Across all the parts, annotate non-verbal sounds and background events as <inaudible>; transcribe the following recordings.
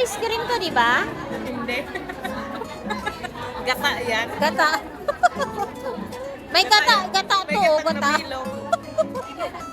ice cream to, di ba? Hindi. <laughs> Gata yan. Gata. <laughs> May gata, gata May to, gatang gata. na <laughs>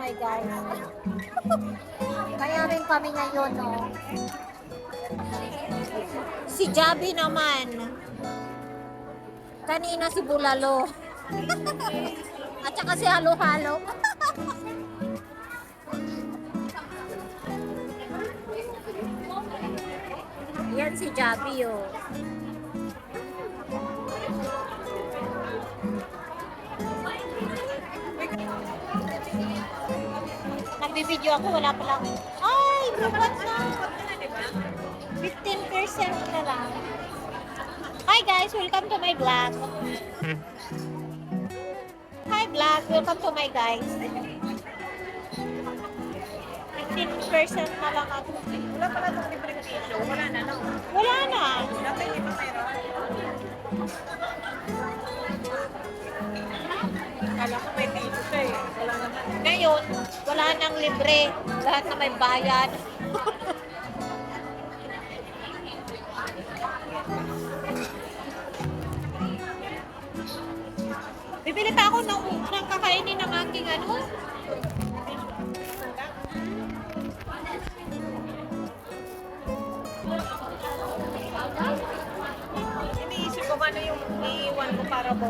my guys. Kaya rin kami ngayon, no? Si Jabi naman. Kanina si Bulalo. <laughs> At saka si Halo-Halo. <laughs> Yan si Jabi, oh. Nagbibideo ako, wala pa lang. Ay, bubat na. 15% na lang. Hi guys, welcome to my vlog. Hi vlog, welcome to my guys. 15% na lang ako. Wala pala itong libreng tissue. Wala na, no? Wala na. Dati hindi pa meron. Kala ko may tissue siya eh. Ngayon, wala nang libre. Lahat na may bayad. <laughs> Bibili pa ako ng, ng kakainin ng aking ano. Iniisip ko ano yung iiwan ko para mo.